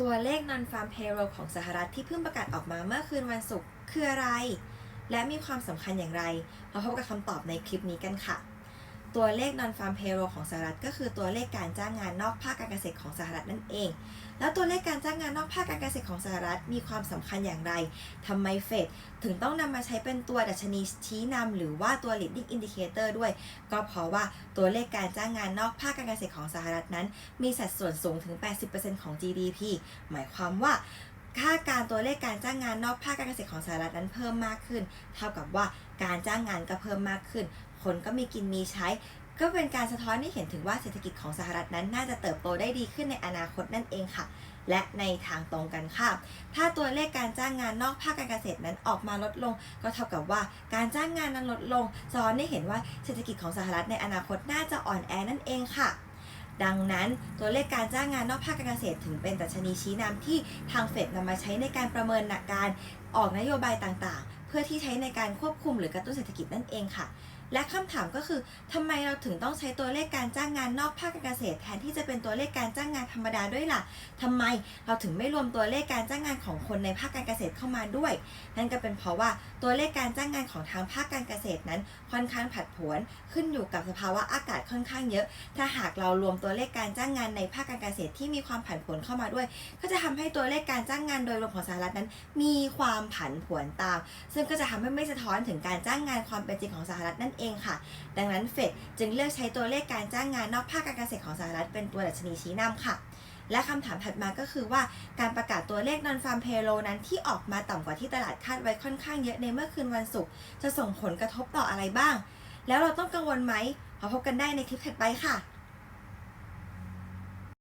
ตัวเลข non-farm payroll ของสหรัฐที่เพิ่งประกาศออกมาเมื่อคืนวันศุกร์คืออะไร และมีความสำคัญอย่างไร มาพบกับคำตอบในคลิปนี้กันค่ะ ตัวเลข non-farm payroll ของสหรัฐก็คือตัวเลขการจ้างงานนอกภาคการเกษตรของสหรัฐนั่นเอง แล้วตัวเลขการจ้างงานนอกภาคการเกษตรของสหรัฐมีความสำคัญอย่างไรทำไมเฟดถึงต้องนำมาใช้เป็นตัวดัชนีชี้นำหรือว่าตัว leading indicator ด้วย ก็เพราะว่าตัวเลขการจ้างงานนอกภาคการเกษตรของสหรัฐนั้น มีสัดส่วนสูงถึง 80%ของ GDP หมายความว่า ค่าการตัวเลขการจ้างงานนอกภาคการเกษตรของสหรัฐนั้นเพิ่มมากขึ้น เท่ากับว่าการจ้างงานก็เพิ่มมากขึ้น คนก็มีกินมีใช้ ก็เป็นการสะท้อนให้เห็นถึงว่าเศรษฐกิจของสหรัฐนั้นน่าจะเติบโตได้ดีขึ้นในอนาคตนั่นเองค่ะ และในทางตรงกันข้ามถ้าตัวเลขการจ้างงานนอกภาคการเกษตรนั้นออกมาลดลง ก็เท่ากับว่าการจ้างงานนั้นลดลงสะท้อนให้เห็นว่าเศรษฐกิจของสหรัฐในอนาคตน่าจะอ่อนแอนั่นเองค่ะ ดังนั้นตัวเลขการจ้างงานนอกภาคการเกษตรถึงเป็นดัชนีชี้นำที่ทางเฟดนำมาใช้ในการประเมินการออกนโยบายต่างๆ เพื่อที่ใช้ในการควบคุมหรือกระตุ้นเศรษฐกิจนั่นเองค่ะ และคำถามก็คือทำไมเราถึงต้องใช้ตัวเลขการจ้างงานนอกภาคการเกษตร แทนที่จะเป็นตัวเลขการจ้างงานธรรมดาด้วยล่ะทำไมเราถึงไม่รวมตัวเลขการจ้างงานของคนในภาคการเกษตรเข้ามาด้วย นั่นก็เป็นเพราะว่าตัวเลขการจ้างงานของทางภาคการเกษตรนั้น ค่อนข้างผัดผวนขึ้นอยู่กับสภาวะอากาศค่อนข้างเยอะ ถ้าหากเรารวมตัวเลขการจ้างงานในภาคการเกษตรที่มีความผันผวนเข้ามาด้วย ก็จะทำให้ตัวเลขการจ้างงานโดยรวมของสหรัฐนั้น มีความผันผวนตาม ซึ่งก็จะทำให้ไม่สะท้อนถึงการจ้างงานความเป็นจริงของสหรัฐนั่นเองค่ะ ดังนั้นเฟดจึงเลือกใช้ตัวเลขการจ้างงานนอกภาคการเกษตรของสหรัฐเป็นตัวดัชนีชี้นำค่ะ และคำถามถัดมาก็คือว่าการประกาศตัวเลข non farm payroll นั้นที่ออกมาต่ำกว่าที่ตลาดคาดไว้ค่อนข้างเยอะในเมื่อคืนวันศุกร์จะส่งผลกระทบต่ออะไรบ้าง แล้วเราต้องกังวลไหมขอพบกันได้ในคลิปถัดไปค่ะ